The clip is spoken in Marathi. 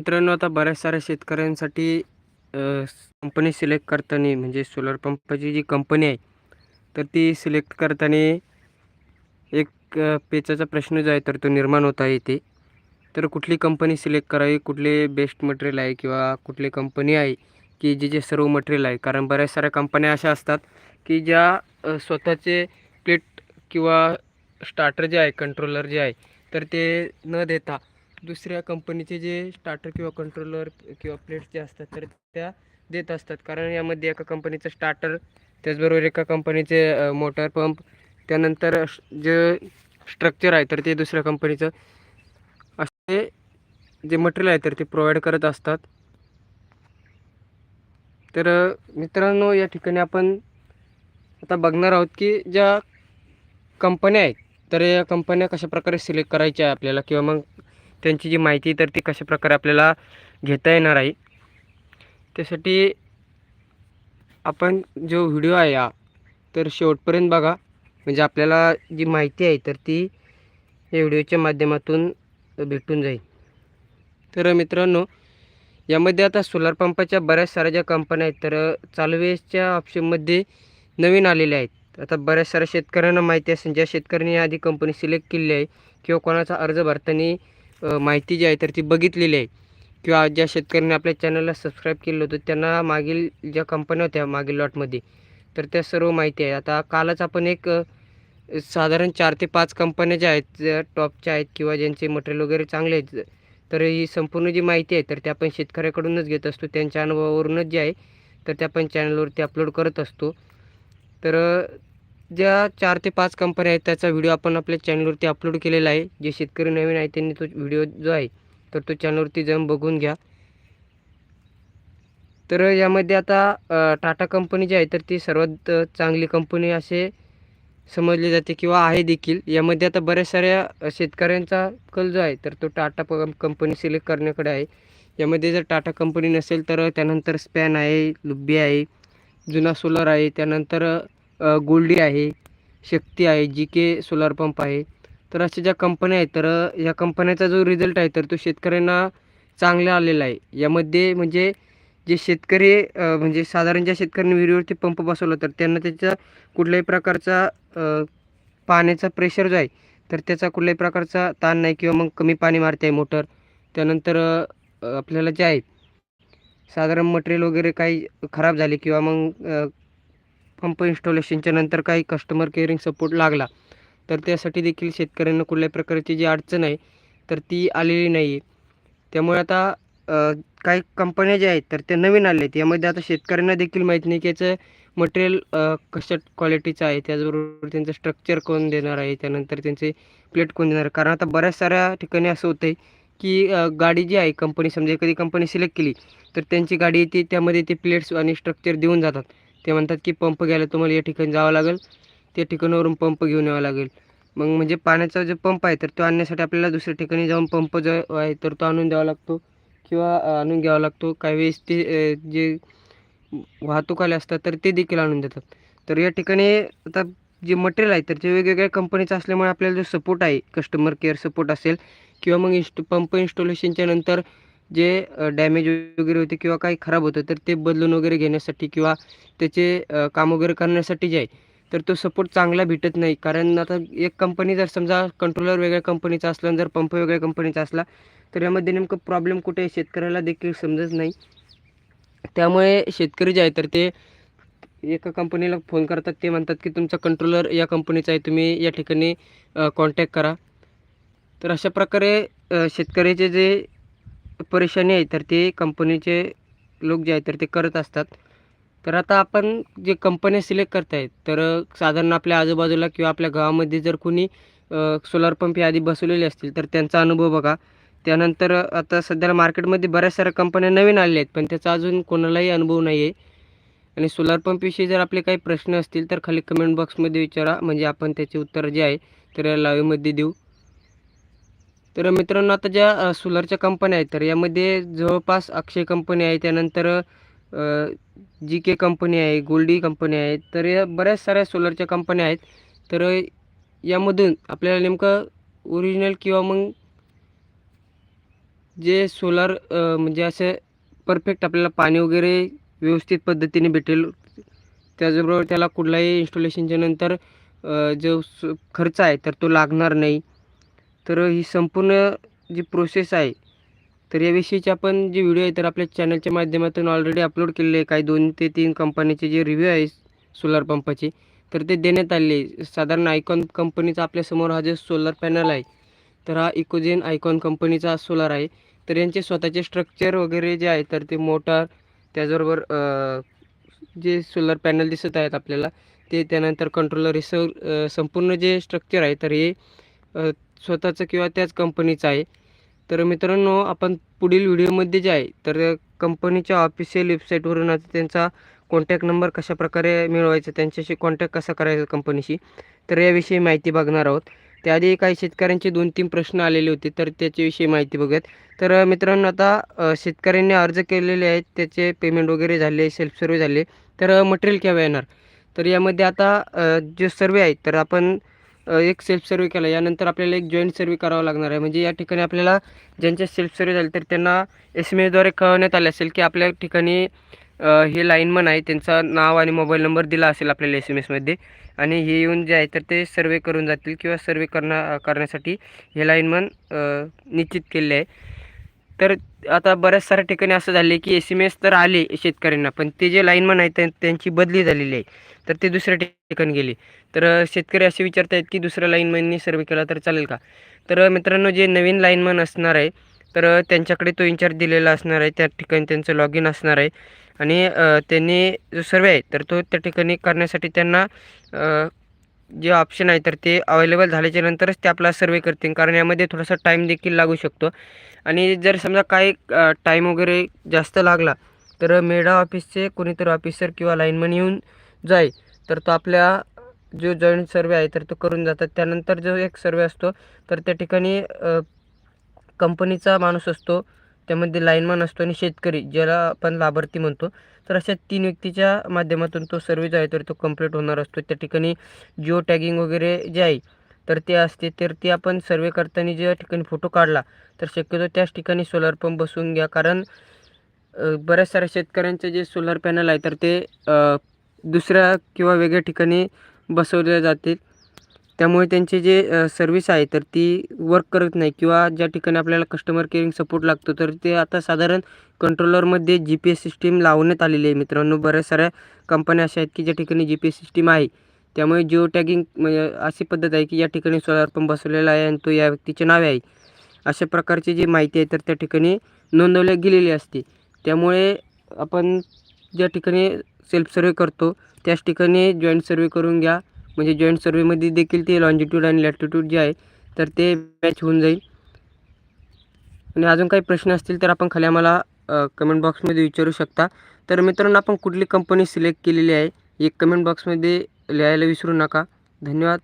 मित्रांनो आता बऱ्याच साऱ्या शेतकऱ्यांसाठी कंपनी सिलेक्ट करताना म्हणजे सोलर पंपाची जी कंपनी आहे तर ती सिलेक्ट करताना एक पेचाचा प्रश्न जो आहे तर तो निर्माण होत आहे इथे. तर कुठली कंपनी सिलेक्ट करावी कुठले बेस्ट मटेरियल आहे किंवा कुठली कंपनी आहे की जे जे सर्व मटेरियल आहे? कारण बऱ्याच साऱ्या कंपन्या अशा असतात की ज्या स्वतःचे प्लेट किंवा स्टार्टर जे आहे कंट्रोलर जे आहे तर ते न देता दुसऱ्या कंपनीचे जे स्टार्टर किंवा कंट्रोलर किंवा प्लेट्स जे असतात तर त्या देत असतात. कारण यामध्ये एका कंपनीचं स्टार्टर त्याचबरोबर एका कंपनीचे मोटर पंप त्यानंतर जे स्ट्रक्चर आहे तर ते दुसऱ्या कंपनीचं असे जे मटेरियल आहे तर ते प्रोव्हाइड करत असतात. तर मित्रांनो या ठिकाणी आपण आता बघणार आहोत की ज्या कंपन्या आहेत तर या कंपन्या कशाप्रकारे सिलेक्ट करायच्या आहे आपल्याला किंवा मग त्यांची जी माहिती तर ती कशाप्रकारे आपल्याला घेता येणार आहे. त्यासाठी आपण जो व्हिडिओ आहे हा तर शेवटपर्यंत बघा. म्हणजे आपल्याला जी माहिती आहे तर ती या व्हिडिओच्या माध्यमातून भेटून जाईल. तर मित्रांनो यामध्ये आता सोलार पंपाच्या बऱ्याच साऱ्या ज्या कंपन्या आहेत तर चालवेच्या ऑप्शनमध्ये नवीन आलेल्या आहेत. आता बऱ्याच साऱ्या शेतकऱ्यांना माहिती असेल ज्या शेतकऱ्यांनी आधी कंपनी सिलेक्ट केलेली आहे किंवा कोणाचा अर्ज भरताना माहिती जी आहे तर ती बघितलेली आहे. किंवा ज्या शेतकऱ्यांनी आपल्या चॅनलला सबस्क्राईब केलं होतं त्यांना मागील ज्या कंपन्या होत्या मागील लॉटमध्ये तर त्या सर्व माहिती आहे. आता कालच आपण एक साधारण चार ते पाच कंपन्या ज्या आहेत टॉपच्या आहेत किंवा ज्यांचे मटेरियल वगैरे चांगले आहेत तर ही संपूर्ण जी माहिती आहे तर ते आपण शेतकऱ्याकडूनच घेत असतो. त्यांच्या अनुभवावरूनच जे आहे तर ते आपण चॅनलवरती अपलोड करत असतो. तर ज्या चार ते पाच कंपन्या आहेत त्याचा व्हिडिओ आपण आपल्या चॅनलवरती अपलोड केलेला आहे. जे शेतकरी नवीन आहे त्यांनी तो व्हिडिओ जो आहे तर तो चॅनलवरती जाऊन बघून घ्या. तर यामध्ये आता टाटा कंपनी जी आहे तर ती सर्वात चांगली कंपनी असे समजली जाते किंवा आहे देखील. यामध्ये आता बऱ्याच साऱ्या शेतकऱ्यांचा कल जो आहे तर तो टाटा कंपनी सिलेक्ट करण्याकडे आहे. यामध्ये जर टाटा कंपनी नसेल तर त्यानंतर स्पॅन आहे लुब्बी आहे जुना सोलर आहे त्यानंतर गोल्डी आहे शक्ती आहे जी के सोलार पंप आहे. तर अशा ज्या कंपन्या आहेत तर या कंपन्याचा जो रिझल्ट आहे तर तो शेतकऱ्यांना चांगला आलेला आहे. यामध्ये म्हणजे जे शेतकरी म्हणजे साधारण ज्या शेतकऱ्यांनी विहिरीवरती पंप बसवला तर त्यांना त्याचा कुठल्याही प्रकारचा पाण्याचा प्रेशर जो आहे तर त्याचा कुठल्याही प्रकारचा ताण नाही किंवा मग कमी पाणी मारते आहे मोटर त्यानंतर आपल्याला जे आहे साधारण मटेरियल वगैरे काही खराब झाले किंवा मग पंप इन्स्टॉलेशनच्या नंतर काही कस्टमर केअरिंग सपोर्ट लागला. तर त्यासाठी देखील शेतकऱ्यांना कुठल्याही प्रकारची जी अडचण आहे तर ती आलेली नाही आहे त्यामुळे आता काही कंपन्या ज्या आहेत तर त्या नवीन आल्या आहेत यामध्ये आता शेतकऱ्यांना देखील माहीत नाही की याचं मटेरियल कशा क्वालिटीचं आहे. त्याचबरोबर त्यांचं स्ट्रक्चर कोण देणार आहे? त्यानंतर त्यांचे प्लेट कोण देणार? आहे कारण आता बऱ्याच साऱ्या ठिकाणी असं होतं आहे की गाडी जी आहे कंपनी समजा एखादी कंपनी सिलेक्ट केली तर त्यांची गाडी येते त्यामध्ये ते प्लेट्स आणि स्ट्रक्चर देऊन जातात. ते म्हणतात की पंप घ्यायला तुम्हाला या ठिकाणी जावं लागेल. त्या ठिकाणावरून पंप घेऊन यावं लागेल. मग म्हणजे पाण्याचा जो पंप आहे तर तो आणण्यासाठी आपल्याला दुसऱ्या ठिकाणी जाऊन पंप जो आहे तर तो आणून द्यावा लागतो. किंवा आणून घ्यावा लागतो. काही वेळेस ते जे जे आले असतात तर ते देखील आणून देतात. तर या ठिकाणी आता जे मटेरियल आहे तर जे वेगवेगळ्या कंपनीचं असल्यामुळे आपल्याला जो सपोर्ट आहे कस्टमर केअर सपोर्ट असेल किंवा मग इन्स्ट पंप इन्स्टॉलेशनच्या नंतर जे डॅमेज वगैरे होते किंवा काही खराब होतं तर ते बदलून वगैरे घेण्यासाठी किंवा त्याचे काम वगैरे करण्यासाठी जे आहे तर तो सपोर्ट चांगला भेटत नाही. कारण आता एक कंपनी जर समजा कंट्रोलर वेगळ्या कंपनीचा असला आणि जर पंप वेगळ्या कंपनीचा असला तर यामध्ये नेमकं प्रॉब्लेम कुठे आहे? शेतकऱ्याला देखील समजत नाही. त्यामुळे शेतकरी जे आहे तर ते एका कंपनीला फोन करतात. ते म्हणतात की तुमचा कंट्रोलर या कंपनीचा आहे. तुम्ही या ठिकाणी कॉन्टॅक्ट करा. तर अशा प्रकारे शेतकऱ्याचे जे परेशानी आहे तर ते कंपनीचे लोक जे आहेत तर ते करत असतात. तर आता आपण जे कंपन्या सिलेक्ट करतायत तर साधारण आपल्या आजूबाजूला किंवा आपल्या गावामध्ये जर कोणी सोलार पंप या आधी बसवलेले असतील तर त्यांचा अनुभव बघा. त्यानंतर आता सध्याला मार्केटमध्ये बऱ्याच साऱ्या कंपन्या नवीन आलेल्या आहेत पण त्याचा अजून कोणालाही अनुभव नाही आहे आणि सोलार पंपविषयी जर आपले काही प्रश्न असतील तर खाली कमेंट बॉक्समध्ये विचारा. म्हणजे आपण त्याचे उत्तर जे आहे तर या लाईव्हमध्ये देऊ. तर मित्रांनो आता ज्या सोलरच्या कंपन्या आहेत तर यामध्ये जवळपास अक्षय कंपनी आहे त्यानंतर जी के कंपनी आहे गोल्डी कंपनी आहे तर या बऱ्याच साऱ्या सोलरच्या कंपन्या आहेत. तर यामधून आपल्याला नेमकं ओरिजिनल किंवा मग जे सोलार म्हणजे असं परफेक्ट आपल्याला पाणी वगैरे व्यवस्थित पद्धतीने भेटेल त्याचबरोबर त्याला कुठलाही इन्स्टॉलेशनच्या नंतर जो स खर्च आहे तर तो लागणार नाही. तर ही संपूर्ण जी प्रोसेस आहे तर याविषयीचे आपण जे व्हिडिओ आहे तर आपल्या चॅनलच्या माध्यमातून ऑलरेडी अपलोड केलेले आहे. काही दोन ते तीन कंपनीचे जे रिव्ह्यू आहे सोलार पंपाचे तर ते देण्यात आले साधारण आयकॉन कंपनीचा आपल्यासमोर हा जो सोलर पॅनल आहे तर हा इकोजेन आयकॉन कंपनीचा सोलार आहे. तर यांचे स्वतःचे स्ट्रक्चर वगैरे जे आहे तर ते मोटार त्याचबरोबर जे सोलर पॅनल दिसत आहेत आपल्याला ते त्यानंतर कंट्रोलर हे स संपूर्ण जे स्ट्रक्चर आहे तर हे स्वतःचं किंवा त्याच कंपनीचं आहे. तर मित्रांनो आपण पुढील व्हिडिओमध्ये जे आहे तर कंपनीच्या ऑफिशियल वेबसाईटवरून आता त्यांचा कॉन्टॅक्ट नंबर कशाप्रकारे मिळवायचा त्यांच्याशी कॉन्टॅक्ट कसा करायचा कंपनीशी तर याविषयी माहिती बघणार आहोत. त्याआधी काही शेतकऱ्यांचे दोन तीन प्रश्न आलेले होते तर त्याच्याविषयी माहिती बघूयात. तर मित्रांनो आता शेतकऱ्यांनी अर्ज केलेले आहेत त्याचे पेमेंट वगैरे झाले सेल्फ सर्वे झाले तर मटेरियल केव्हा येणार? तर यामध्ये आता जे जो सर्वे आहे तर आपण एक सेल्फ सर्वे केला. यानंतर आपल्याला एक जॉईंट सर्वे करावा लागणार आहे. म्हणजे या ठिकाणी आपल्याला ज्यांचे सेल्फ सर्वे झाले तर त्यांना एस एम एसद्वारे कळवण्यात आले असेल की आपल्या ठिकाणी हे लाईनमन आहे. त्यांचं नाव आणि मोबाईल नंबर दिला असेल आपल्याला एस एम एसमध्ये आणि हे येऊन जे आहे तर ते सर्वे करून जातील किंवा सर्वे करण्या करण्यासाठी हे लाईनमन निश्चित केले आहे. तर आता बऱ्याच साऱ्या ठिकाणी असं झाले की एस एम एस तर आले शेतकऱ्यांना पण ते जे लाईनमन आहेत त्यां- त्यांची बदली झालेली आहे. तर ते दुसऱ्या ठिकाणी गेले. तर शेतकरी असे विचारत आहेत की दुसऱ्या लाईनमननी सर्वे केला तर चालेल का? तर मित्रांनो जे नवीन लाईनमन असणार आहे तर त्यांच्याकडे तो इन्चार्ज दिलेला असणार आहे त्या ठिकाणी त्यांचं लॉग इन असणार आहे. आणि त्यांनी जो सर्वे आहे तर तो त्या ठिकाणी करण्यासाठी त्यांना जे ऑप्शन आहे तर ते अवेलेबल झाल्याच्या नंतरच ते आपला सर्वे करतील. कारण यामध्ये थोडासा टाईम देखील लागू शकतो. आणि जर समजा काही टाईम वगैरे जास्त लागला तर मेडा ऑफिसचे कोणीतरी ऑफिसर किंवा लाईनमन येऊन जाईल. तर तो आपल्या जो जॉईंट सर्वे आहे तर तो करून जातात. त्यानंतर जो एक सर्वे असतो तर त्या ठिकाणी कंपनीचा माणूस असतो. त्यामध्ये लाईनमन असतो आणि शेतकरी ज्याला आपण लाभार्थी म्हणतो. तर अशा तीन व्यक्तीच्या माध्यमातून तो सर्वे जो आहे तर तो कंप्लीट होणार असतो. त्या ठिकाणी जिओ टॅगिंग वगैरे जे आहे तर ते असते. तर ते आपण सर्वे करताना ज्या ठिकाणी फोटो काढला तर शक्यतो त्याच ठिकाणी सोलार पंप बसवून घ्या. कारण बऱ्याच साऱ्या शेतकऱ्यांचे जे सोलार पॅनल आहे तर ते दुसऱ्या किंवा वेगळ्या ठिकाणी बसवले जातील. त्यामुळे त्यांचे जे सर्विस आहे तर ती वर्क करत नाही किंवा ज्या ठिकाणी आपल्याला कस्टमर केअरिंग सपोर्ट लागतो तर ते आता साधारण कंट्रोलरमध्ये जी पी एस सिस्टीम लावण्यात आलेली आहे मित्रांनो. बऱ्याच साऱ्या कंपन्या अशा आहेत की ज्या ठिकाणी जी पी एस सिस्टीम आहे. त्यामुळे जिओ टॅगिंग म्हणजे अशी पद्धत आहे की या ठिकाणी सोलार पंप बसवलेला आहे आणि तो या व्यक्तीचे नावे आहे. अशा प्रकारची जी माहिती आहे तर त्या ठिकाणी नोंदवल्या गेलेली असते. त्यामुळे आपण ज्या ठिकाणी सेल्फ सर्वे करतो त्याच ठिकाणी जॉईंट सर्वे करून घ्या. म्हणजे जॉईंट सर्वेमध्ये देखील ते लॉन्जिट्यूड आणि लॅटिट्यूड जे आहे तर ते मॅच होऊन जाईल. आणि अजून काही प्रश्न असतील तर आपण खाली आम्हाला कमेंट बॉक्समध्ये विचारू शकता. तर मित्रांनो आपण कुठली कंपनी सिलेक्ट केलेली आहे एक कमेंट बॉक्समध्ये लिहायला विसरू नका. धन्यवाद.